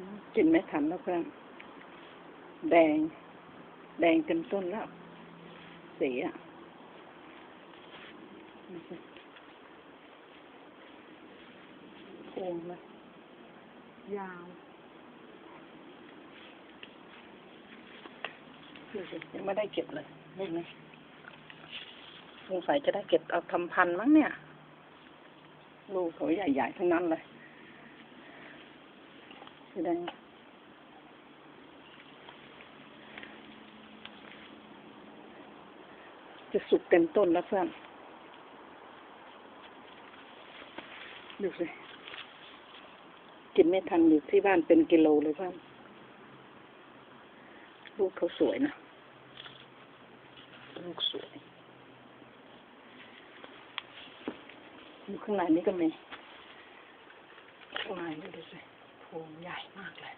มกินไม่ทันแล้วเพื่อนแดง แดงเต็มต้นแล้ว สีอะโค้งเลยยาวดูสิยังไม่ได้เก็บเลยนี่ไหมสงสัยจะได้เก็บเอาทำพันธุ์มั้งเนี่ย ลูกเขาใหญ่ๆทั้งนั้นเลย สีแดงจะสุกเต็มต้นแล้วเพื่อน ดูสิ กินไม่ทันอยู่ที่บ้านเป็นกิโลเลยเพื่อน ลูกเขาสวยนะ ลูกสวย อยู่ข้างในนี้ก็มีข้างในนี่ดูสิ โอ่งใหญ่มากเลย